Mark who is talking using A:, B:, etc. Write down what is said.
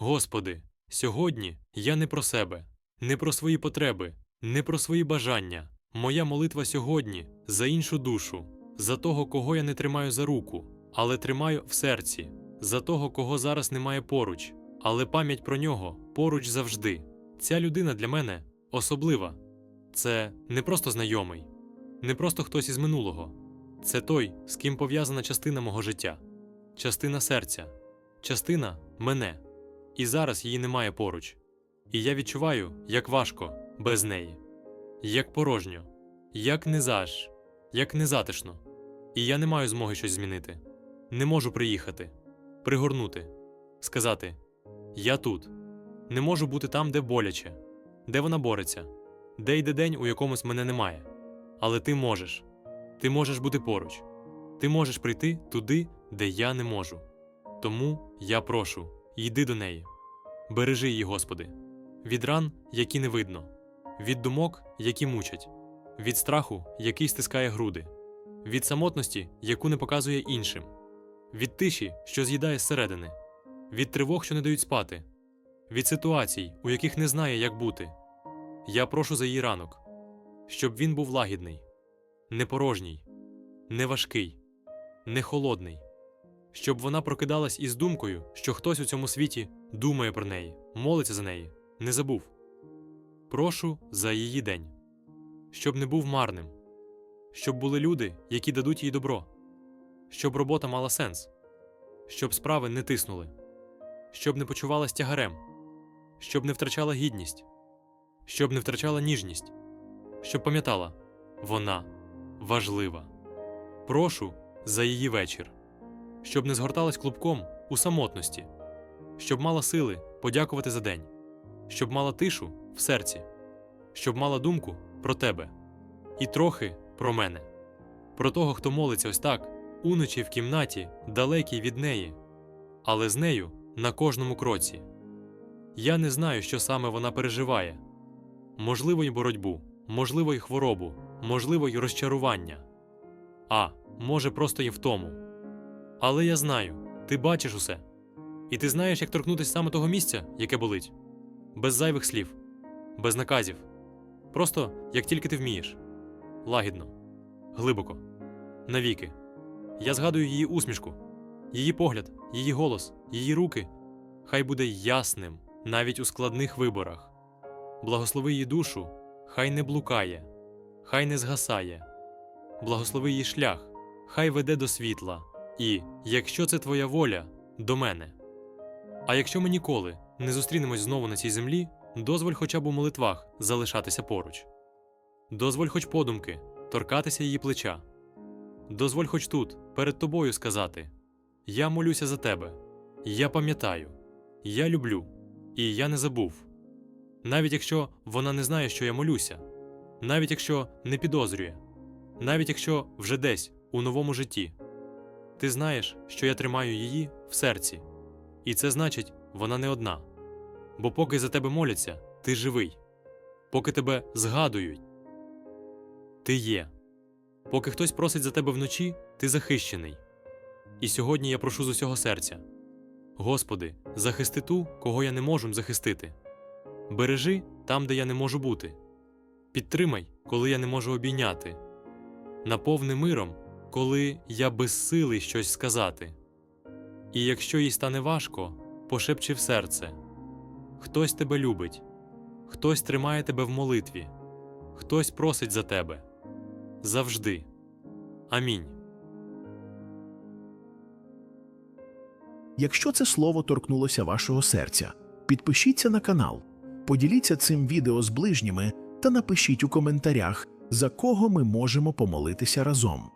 A: Господи, сьогодні я не про себе, не про свої потреби, не про свої бажання. Моя молитва сьогодні за іншу душу, за того, кого я не тримаю за руку, але тримаю в серці, за того, кого зараз немає поруч, але пам'ять про нього поруч завжди. Ця людина для мене особлива. Це не просто знайомий, не просто хтось із минулого. Це той, з ким пов'язана частина мого життя, частина серця, частина мене. І зараз її немає поруч. І я відчуваю, як важко без неї, як порожньо, як незаж, як незатишно. І я не маю змоги щось змінити. Не можу приїхати, пригорнути, сказати: Я тут. Не можу бути там, де боляче, де вона бореться, де йде день, у якомусь мене немає. Але ти можеш. Ти можеш бути поруч. Ти можеш прийти туди, де я не можу. Тому я прошу, йди до неї. Бережи її, Господи, від ран, які не видно, від думок, які мучать, від страху, який стискає груди, від самотності, яку не показує іншим, від тиші, що з'їдає зсередини, від тривог, що не дають спати, від ситуацій, у яких не знає, як бути. Я прошу за її ранок, щоб він був лагідний, не порожній, не важкий, не холодний, щоб вона прокидалась із думкою, що хтось у цьому світі думає про неї, молиться за неї, не забув. Прошу за її день, щоб не був марним, щоб були люди, які дадуть їй добро, щоб робота мала сенс, щоб справи не тиснули, щоб не почувалась тягарем, щоб не втрачала гідність, щоб не втрачала ніжність, щоб пам'ятала вона важлива. Прошу за її вечір, щоб не згорталась клубком у самотності, щоб мала сили подякувати за день, щоб мала тишу в серці, щоб мала думку про тебе і трохи про мене, про того, хто молиться ось так, уночі в кімнаті, далекій від неї, але з нею на кожному кроці. Я не знаю, що саме вона переживає можливо, й боротьбу, можливо, й хворобу, можливо, й розчарування. А може, просто й втому. Але я знаю, ти бачиш усе. І ти знаєш, як торкнутися саме того місця, яке болить, без зайвих слів, без наказів. Просто як тільки ти вмієш. Лагідно, глибоко, навіки. Я згадую її усмішку, її погляд, її голос, її руки. Хай буде ясним навіть у складних виборах. Благослови її душу, хай не блукає, хай не згасає. Благослови її шлях, хай веде до світла. І, якщо це твоя воля, до мене. А якщо ми ніколи не зустрінемось знову на цій землі, дозволь хоча б у молитвах залишатися поруч. Дозволь хоч подумки торкатися її плеча. Дозволь хоч тут, перед тобою сказати: Я молюся за тебе, я пам'ятаю, я люблю, і я не забув. Навіть якщо вона не знає, що я молюся, навіть якщо не підозрює, навіть якщо вже десь у новому житті. Ти знаєш, що я тримаю її в серці, і це значить, вона не одна. Бо поки за тебе моляться, ти живий, поки тебе згадують, ти є. Поки хтось просить за тебе вночі, ти захищений. І сьогодні я прошу з усього серця: Господи, захисти ту, кого я не можу захистити. Бережи там, де я не можу бути. Підтримай, коли я не можу обійняти. Наповни миром, коли я безсилий щось сказати. І якщо їй стане важко, пошепчи в серце хтось тебе любить, хтось тримає тебе в молитві, хтось просить за тебе. Завжди. Амінь.
B: Якщо це слово торкнулося вашого серця, підпишіться на канал, поділіться цим відео з ближніми та напишіть у коментарях, за кого ми можемо помолитися разом.